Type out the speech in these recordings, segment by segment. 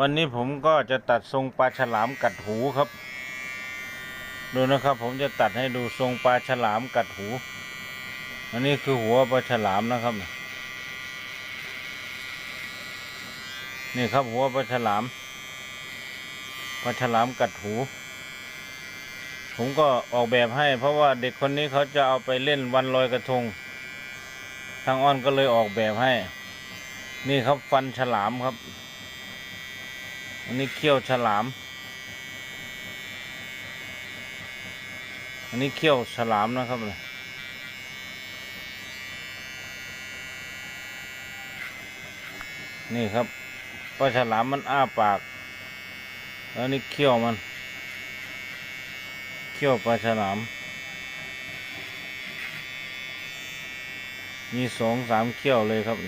วันนี้ผมก็จะตัดทรงปลาฉลามกัดหูครับ ดูนะครับ ผมจะตัดให้ดูทรงปลาฉลามกัดหู อันนี้คือหัวปลาฉลามนะครับ นี่ครับหัวปลาฉลามปลาฉลามกัดหู ผมก็ออกแบบให้ เพราะว่าเด็กคนนี้เขาจะเอาไปเล่นวันลอยกระทง ทางอ้อนก็เลยออกแบบให้ นี่ครับฟันฉลามครับ อันนี้เขี้ยวฉลาม อันนี้เขี้ยวฉลามนะครับนี่ครับปลาฉลามมันอ้าปาก แล้วนี่เขี้ยวมัน เขี้ยวปลาฉลาม มีสองสามเขี้ยวเลยครับ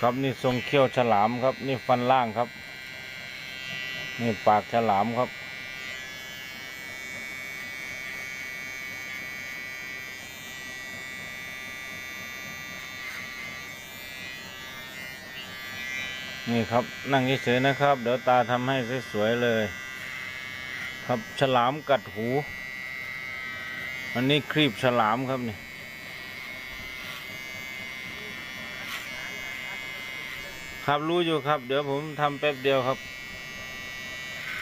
ครับนี่ทรงเขี้ยวฉลามครับ นี่ฟันล่างครับ นี่ปากฉลามครับ นี่ครับนั่งเฉยๆนะครับ เดี๋ยวตาทำให้สวยๆเลย ครับฉลามกัดหู อันนี้ครีบฉลามครับนี่ ครับรู้อยู่ครับ เดี๋ยวผมทำแป๊บเดียวครับ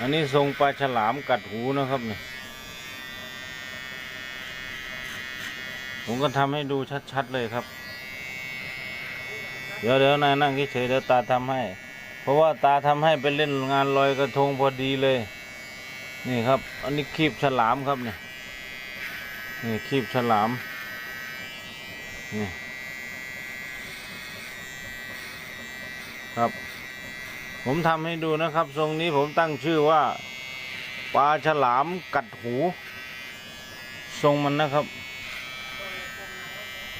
อันนี้ทรงปลาฉลามกัดหูนะครับเนี่ยผมก็ทำให้ดูชัดๆเลยครับ เดี๋ยวเดี๋ยวนายนั่งเฉยเดี๋ยวตาทำให้ เพราะว่าตาทำให้ไปเล่นงานลอยกระทงพอดีเลย นี่ครับ อันนี้คีบฉลามครับเนี่ยนี่คีบฉลามนี่ ครับ ผมทำให้ดูนะครับ ทรงนี้ผมตั้งชื่อว่าปลาฉลามกัดหู ทรงมันนะครับ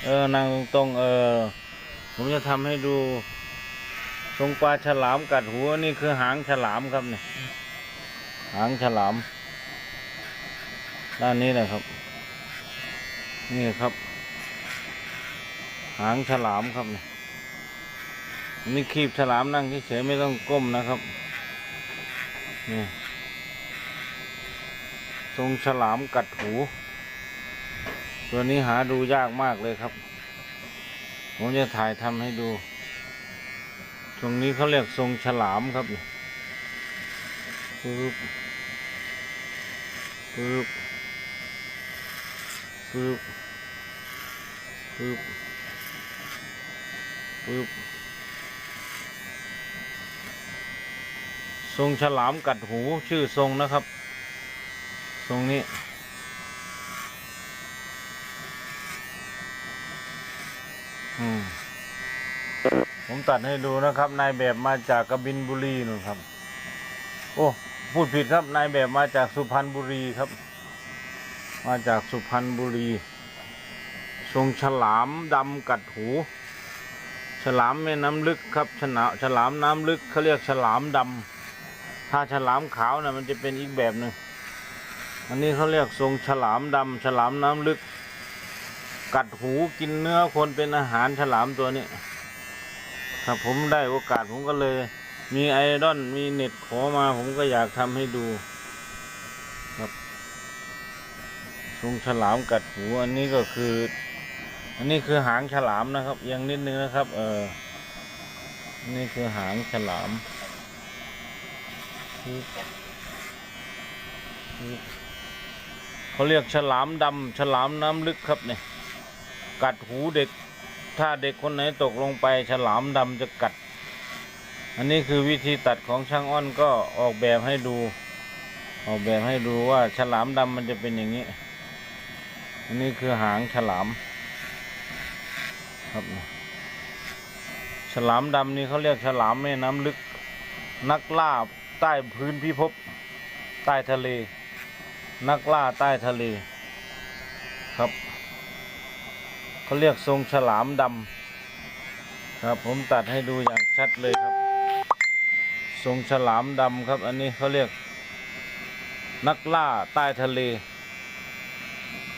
เออนางตรงเออผมจะทำให้ดู ทรงปลาฉลามกัดหูอันนี่คือหางฉลามครับเนี่ยหางฉลาม ด้านนี้นะครับ นี่ครับ หางฉลามครับเนี่ย นี่คีบฉลามนั่งเฉยๆไม่ต้องก้มนะครับนี่ทรงฉลามกัดหู ตัวนี้หาดูยากมากเลยครับ ผมจะถ่ายทำให้ดู ตรงนี้เขาเรียกทรงฉลามครับปึ๊บปึ๊บปึ๊บปึ๊บปึ๊บ ทรงฉลามกัดหูชื่อทรงนะครับ ทรงนี้ ผมตัดให้ดูนะครับ นายแบบมาจากกบินบุรีนู่นครับ โอ้พูดผิดครับ นายแบบมาจากสุพรรณบุรีครับ มาจากสุพรรณบุรี ทรงฉลามดำกัดหู ฉลามแม่น้ำลึกครับ ฉลามน้ำลึกเขาเรียกฉลามดำ ถ้าฉลามขาวนะมันจะเป็นอีกแบบหนึ่งอันนี้เขาเรียกทรงฉลามดำฉลามน้ำลึก กัดหูกินเนื้อคนเป็นอาหารฉลามตัวนี้ถ้าผมได้โอกาสผมก็เลย มีไอดอลมีเน็ตขอมาผมก็อยากทำให้ดูครับทรงฉลามกัดหูอันนี้ก็คือ อันนี้คือหางฉลามนะครับยังนิดนึงนะครับ เออนี่คือหางฉลาม เขาเรียกฉลามดำฉลามน้ำลึกครับเนี่ยกัดหูเด็ก ถ้าเด็กคนไหนตกลงไป ฉลามดำจะกัด อันนี้คือวิธีตัดของช่างอ้อนก็ออกแบบให้ดู ออกแบบให้ดูว่าฉลามดำมันจะเป็นอย่างนี้ อันนี้คือหางฉลาม ครับฉลามดำนี่เขาเรียกฉลามแม่น้ำลึกนักล่า ใต้พื้นพิภพใต้ทะเล นักล่าใต้ทะเลครับเขาเรียกทรงฉลามดำครับ ผมตัดให้ดูอย่างชัดเลยครับ ทรงฉลามดำครับ อันนี้เขาเรียก นักล่าใต้ทะเล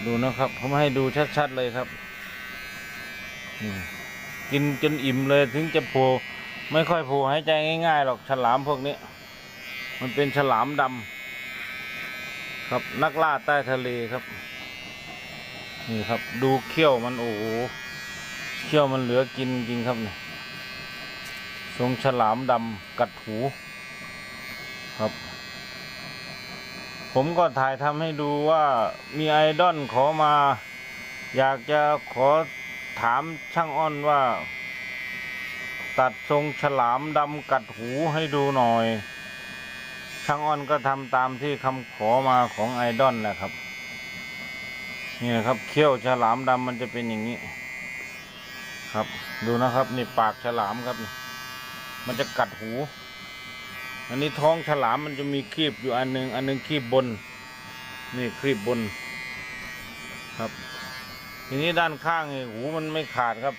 ดูนะครับผมให้ดูชัดๆเลยครับกินจนอิ่มเลยถึงจะโผล่ไม่ค่อยโผล่หายใจง่ายๆหรอกฉลามพวกนี้ มันเป็นฉลามดำครับนักล่าใต้ทะเลครับ นี่ครับ ดูเขี้ยวมันโอ้โหเขี้ยวมันเหลือกินจริงครับเนี่ยทรงฉลามดำกัดหูครับ ผมก็ถ่ายทำให้ดูว่ามีไอดอลขอมา อยากจะขอถามช่างอ้อนว่า ตัดทรงฉลามดำกัดหูให้ดูหน่อย ช่างอ้อนก็ทำตามที่คำขอมาของไอดอลแหละครับ นี่นะครับเขี้ยวฉลามดำมันจะเป็นอย่างนี้ ครับ ดูนะครับนี่ปากฉลามครับนี่มันจะกัดหู อันนี้ท้องฉลามมันจะมีครีบอยู่อันหนึง อันหนึงครีบบน นี่ครีบบน ครับ ทีนี้ด้านข้างนี่หูมันไม่ขาดครับ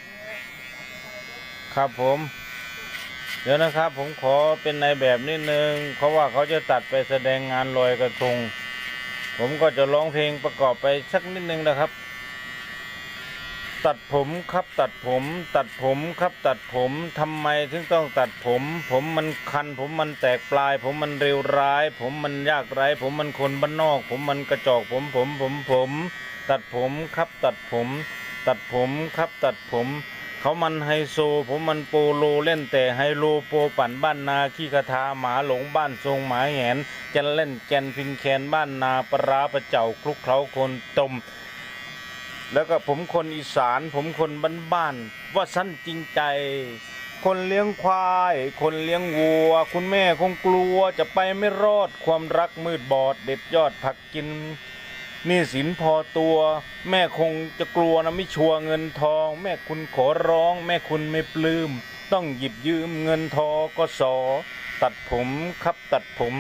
ครับผม เดี๋ยวนะครับผมขอเป็นในแบบนิดนึง เพราะว่าเขาจะตัดไปแสดงงานลอยกระทง ผมก็จะร้องเพลงประกอบไปสักนิดนึงนะครับ ตัดผมครับตัดผม ตัดผมครับตัดผมทำไมถึงต้องตัดผม ผมมันคัน ผมมันแตกปลาย ผมมันเร็วร้าย ผมมันยากไร้ ผมมันคนบ้านนอก ผมมันกระจอกผมผมผมผม ตัดผมครับตัดผม ตัดผมครับตัดผม เขามันไฮโซ ผมมันโปโลเล่นแต่ไฮโลโปปั่นบ้านนาขี้คาทาหมาหลงบ้านทรงหมาแหนจะเล่นแกนพินแคนบ้านนาปลาร้าประเจ้าคลุกเคล้าคนตมแล้วก็ผมคนอีสาน ผมคนบ้านๆว่าสั้นจริงใจ คนเลี้ยงควาย คนเลี้ยงวัว คุณแม่คงกลัวจะไปไม่รอดความรักมืดบอดเด็ดยอดผักกิน นี่สินพอตัว แม่คงจะกลัวนะไม่ชัวเงินทอง แม่คุณขอร้อง แม่คุณไม่ปลื้ม ต้องหยิบยืมเงินทอก็สอ ตัดผมครับตัดผม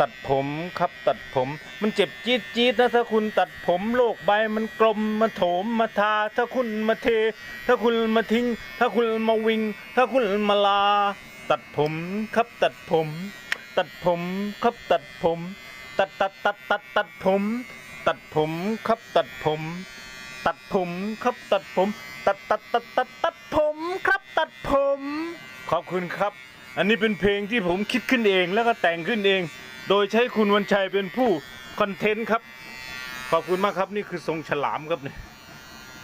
ตัดผมครับตัดผม มันเจ็บจี๊ดจี๊ดนะถ้าคุณตัดผมโลกใบมันกลมมาโถมมาทา ถ้าคุณมาเท ถ้าคุณมาทิ้ง ถ้าคุณมาวิง ถ้าคุณมาลา ตัดผมครับตัดผม ตัดผมครับตัดผม ตัดตัดตัดตัดตัดผม ตัดผมครับตัดผม ตัดผมครับตัดผม ตัดตัดตัดตัดตัดผมครับตัดผม ขอบคุณครับ อันนี้เป็นเพลงที่ผมคิดขึ้นเองแล้วก็แต่งขึ้นเอง โดยใช้คุณวันชัยเป็นผู้คอนเทนต์ครับ ขอบคุณมากครับนี่คือทรงฉลามครับเนี่ย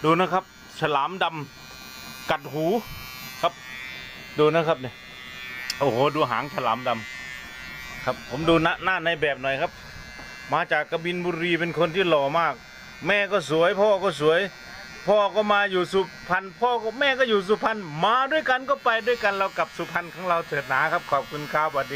ดูนะครับ ฉลามดำกัดหูครับ ดูนะครับเนี่ยโอ้โหดูหางฉลามดำครับ ผมดูหน้าหน้าในแบบหน่อยครับ มาจากกบินบุรีเป็นคนที่หล่อมาก แม่ก็สวยพ่อก็สวย พ่อก็มาอยู่สุพรรณพ่อก็แม่ก็อยู่สุพรรณมาด้วยกันก็ไปด้วยกันเรากับสุพรรณของเราเถิดหนาครับขอบคุณครับสวัสดี